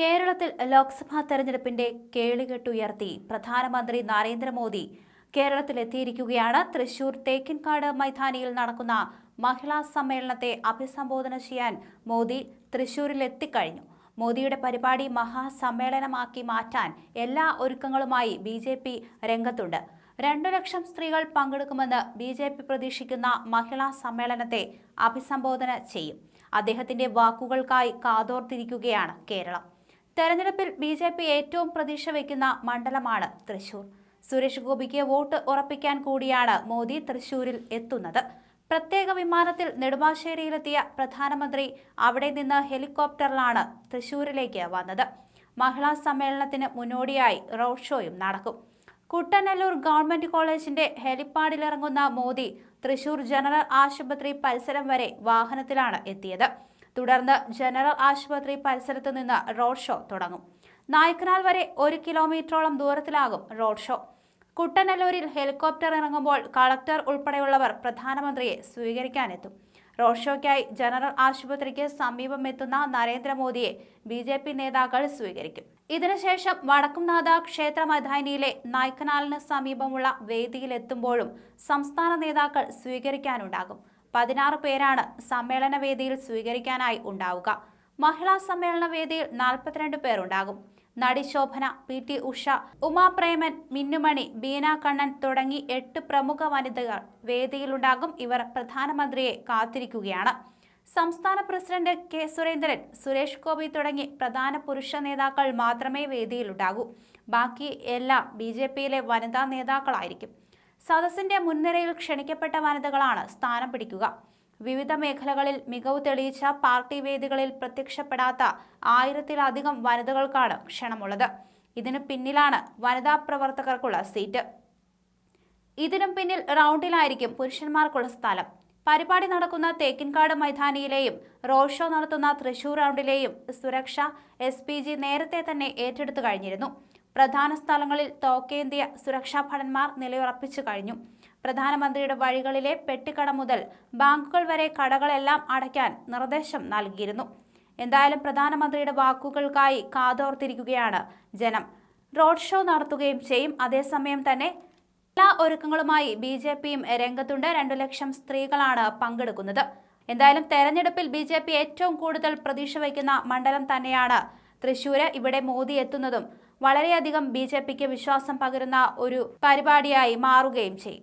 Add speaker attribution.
Speaker 1: കേരളത്തിൽ ലോക്സഭാ തെരഞ്ഞെടുപ്പിന്റെ കേളികെട്ടുയർത്തി പ്രധാനമന്ത്രി നരേന്ദ്രമോദി കേരളത്തിലെത്തിയിരിക്കുകയാണ്. തൃശൂർ തേക്കിൻകാട് മൈതാനിയിൽ നടക്കുന്ന മഹിളാ സമ്മേളനത്തെ അഭിസംബോധന ചെയ്യാൻ മോദി തൃശൂരിൽ എത്തിക്കഴിഞ്ഞു മോദിയുടെ പരിപാടി മഹാസമ്മേളനമാക്കി മാറ്റാൻ എല്ലാ ഒരുക്കങ്ങളുമായി ബി ജെ പി രംഗത്തുണ്ട്. രണ്ടു ലക്ഷം സ്ത്രീകൾ പങ്കെടുക്കുമെന്ന് ബി ജെ പി പ്രതീക്ഷിക്കുന്ന മഹിളാ സമ്മേളനത്തെ അഭിസംബോധന ചെയ്യും. അദ്ദേഹത്തിന്റെ വാക്കുകൾക്കായി കാതോർത്തിരിക്കുകയാണ് കേരളം. തെരഞ്ഞെടുപ്പിൽ ബി ജെ പി ഏറ്റവും പ്രതീക്ഷ വയ്ക്കുന്ന മണ്ഡലമാണ് തൃശൂർ. സുരേഷ് ഗോപിക്ക് വോട്ട് ഉറപ്പിക്കാൻ കൂടിയാണ് മോദി തൃശൂരിൽ എത്തുന്നത്. പ്രത്യേക വിമാനത്തിൽ നെടുമ്പാശ്ശേരിയിലെത്തിയ പ്രധാനമന്ത്രി അവിടെ നിന്ന് ഹെലികോപ്റ്ററിലാണ് തൃശൂരിലേക്ക് വന്നത്. മഹിളാ സമ്മേളനത്തിന് മുന്നോടിയായി റോഡ് ഷോയും നടക്കും. കുട്ടനല്ലൂർ ഗവൺമെന്റ് കോളേജിന്റെ ഹെലിപ്പാഡിലിറങ്ങുന്ന മോദി തൃശൂർ ജനറൽ ആശുപത്രി പരിസരം വരെ വാഹനത്തിലാണ് എത്തിയത്. തുടർന്ന് ജനറൽ ആശുപത്രി പരിസരത്ത് നിന്ന് റോഡ് ഷോ തുടങ്ങും. നായ്ക്കനാൽ വരെ ഒരു കിലോമീറ്ററോളം ദൂരത്തിലാകും റോഡ് ഷോ. കുട്ടനല്ലൂരിൽ ഹെലികോപ്റ്റർ ഇറങ്ങുമ്പോൾ കളക്ടർ ഉൾപ്പെടെയുള്ളവർ പ്രധാനമന്ത്രിയെ സ്വീകരിക്കാനെത്തും. റോഡ് ഷോയ്ക്കായി ജനറൽ ആശുപത്രിക്ക് സമീപം എത്തുന്ന നരേന്ദ്രമോദിയെ ബി ജെ പി നേതാക്കൾ സ്വീകരിക്കും. ഇതിനുശേഷം വടക്കുംനാഥ ക്ഷേത്ര മധാനിയിലെ നായ്ക്കനാലിന് സമീപമുള്ള വേദിയിലെത്തുമ്പോഴും സംസ്ഥാന നേതാക്കൾ സ്വീകരിക്കാനുണ്ടാകും. പതിനാറ് പേരാണ് സമ്മേളന വേദിയിൽ സ്വീകരിക്കാനായി ഉണ്ടാവുക. മഹിളാ സമ്മേളന വേദിയിൽ നാൽപ്പത്തിരണ്ട് പേരുണ്ടാകും. നടി ശോഭന പി ടി ഉഷ ഉമാപ്രേമൻ മിന്നുമണി ബീന കണ്ണൻ തുടങ്ങി എട്ട് പ്രമുഖ വനിതകൾ വേദിയിലുണ്ടാകും. ഇവർ പ്രധാനമന്ത്രിയെ കാത്തിരിക്കുകയാണ്. സംസ്ഥാന പ്രസിഡന്റ് കെ സുരേന്ദ്രൻ സുരേഷ് ഗോപി തുടങ്ങി പ്രധാന പുരുഷ നേതാക്കൾ മാത്രമേ വേദിയിലുണ്ടാകൂ. ബാക്കി എല്ലാം ബി ജെ പിയിലെ വനിതാ നേതാക്കളായിരിക്കും. സദസ്സിന്റെ മുൻനിരയിൽ ക്ഷണിക്കപ്പെട്ട വനിതകളാണ് സ്ഥാനം പിടിക്കുക. വിവിധ മേഖലകളിൽ മികവ് തെളിയിച്ച പാർട്ടി വേദികളിൽ പ്രത്യക്ഷപ്പെടാത്ത ആയിരത്തിലധികം വനിതകൾക്കാണ് ക്ഷണമുള്ളത്. ഇതിനു പിന്നിലാണ് വനിതാ പ്രവർത്തകർക്കുള്ള സീറ്റ്. ഇതിനും പിന്നിൽ റൗണ്ടിലായിരിക്കും പുരുഷന്മാർക്കുള്ള സ്ഥലം. പരിപാടി നടക്കുന്ന തേക്കിൻകാട് മൈതാനിയിലെയും റോഡ് ഷോ നടത്തുന്ന തൃശൂർ റൗണ്ടിലെയും സുരക്ഷ എസ് നേരത്തെ തന്നെ ഏറ്റെടുത്തു കഴിഞ്ഞിരുന്നു. പ്രധാന സ്ഥലങ്ങളിൽ തോക്കേന്തിയ സുരക്ഷാ ഭടന്മാർ നിലയുറപ്പിച്ചു കഴിഞ്ഞു. പ്രധാനമന്ത്രിയുടെ വഴികളിലെ പെട്ടിക്കട മുതൽ ബാങ്കുകൾ വരെ കടകളെല്ലാം അടയ്ക്കാൻ നിർദ്ദേശം നൽകിയിരുന്നു. എന്തായാലും പ്രധാനമന്ത്രിയുടെ വാക്കുകൾക്കായി കാതോർത്തിരിക്കുകയാണ് ജനം. റോഡ് ഷോ നടത്തുകയും ചെയ്യും. അതേസമയം തന്നെ എല്ലാ ഒരുക്കങ്ങളുമായി ബി ജെ പിയും രംഗത്തുണ്ട്. രണ്ടു ലക്ഷം സ്ത്രീകളാണ് പങ്കെടുക്കുന്നത്. എന്തായാലും തെരഞ്ഞെടുപ്പിൽ ബി ഏറ്റവും കൂടുതൽ പ്രതീക്ഷ വയ്ക്കുന്ന മണ്ഡലം തന്നെയാണ് തൃശൂര് ഇവിടെ മോദി എത്തുന്നതും വളരെയധികം ബി ജെ പിക്ക് വിശ്വാസം പകരുന്ന ഒരു പരിപാടിയായി മാറുകയും ചെയ്യും.